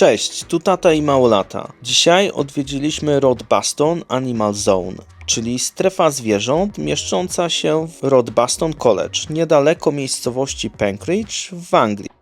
Cześć, tu tata i małolata. Dzisiaj odwiedziliśmy Rodbaston Animal Zone, czyli strefa zwierząt mieszcząca się w Rodbaston College, niedaleko miejscowości Penkridge w Anglii.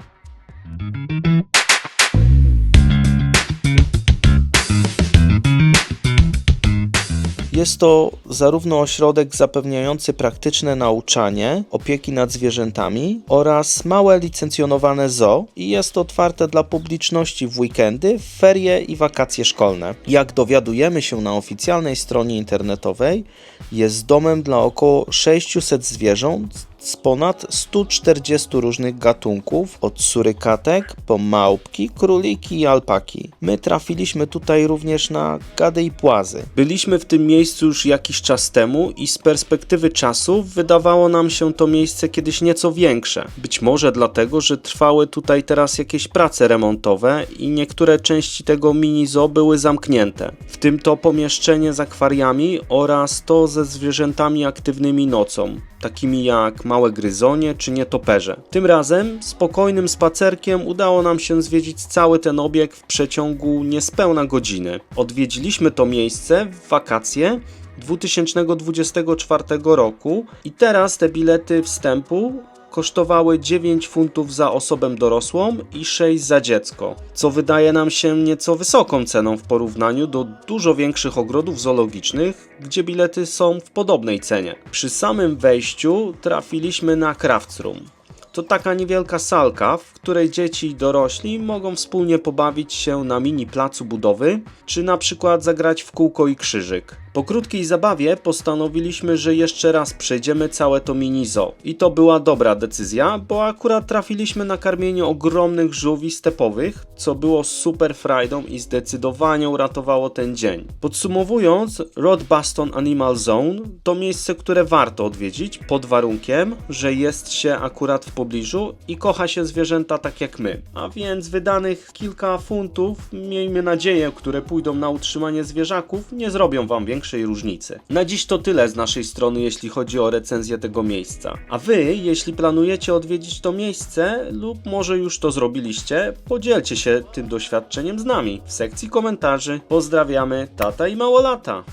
Jest to zarówno ośrodek zapewniający praktyczne nauczanie, opieki nad zwierzętami oraz małe licencjonowane zoo i jest otwarte dla publiczności w weekendy, w ferie i wakacje szkolne. Jak dowiadujemy się na oficjalnej stronie internetowej, jest domem dla około 600 zwierząt z ponad 140 różnych gatunków, od surykatek po małpki, króliki i alpaki. My trafiliśmy tutaj również na gady i płazy. Byliśmy w tym miejscu już jakiś czas temu i z perspektywy czasu wydawało nam się to miejsce kiedyś nieco większe. Być może dlatego, że trwały tutaj teraz jakieś prace remontowe i niektóre części tego mini zoo były zamknięte. W tym to pomieszczenie z akwariami oraz to ze zwierzętami aktywnymi nocą takimi jak małe gryzonie czy nietoperze. Tym razem spokojnym spacerkiem udało nam się zwiedzić cały ten obiekt w przeciągu niespełna godziny. Odwiedziliśmy to miejsce w wakacje 2024 roku i teraz te bilety wstępu kosztowały 9 funtów za osobę dorosłą i 6 za dziecko, co wydaje nam się nieco wysoką ceną w porównaniu do dużo większych ogrodów zoologicznych, gdzie bilety są w podobnej cenie. Przy samym wejściu trafiliśmy na Crafts Room. To taka niewielka salka, w której dzieci i dorośli mogą wspólnie pobawić się na mini placu budowy, czy na przykład zagrać w kółko i krzyżyk. Po krótkiej zabawie postanowiliśmy, że jeszcze raz przejdziemy całe to mini zoo. I to była dobra decyzja, bo akurat trafiliśmy na karmienie ogromnych żółwi stepowych, co było super frajdą i zdecydowanie uratowało ten dzień. Podsumowując, Rodbaston Animal Zone to miejsce, które warto odwiedzić pod warunkiem, że jest się akurat w pobliżu i kocha się zwierzęta tak jak my. A więc wydanych kilka funtów, miejmy nadzieję, które pójdą na utrzymanie zwierzaków, nie zrobią wam większej różnicy. Na dziś to tyle z naszej strony, jeśli chodzi o recenzję tego miejsca. A wy, jeśli planujecie odwiedzić to miejsce lub może już to zrobiliście, podzielcie się tym doświadczeniem z nami w sekcji komentarzy. Pozdrawiamy, tata i małolata.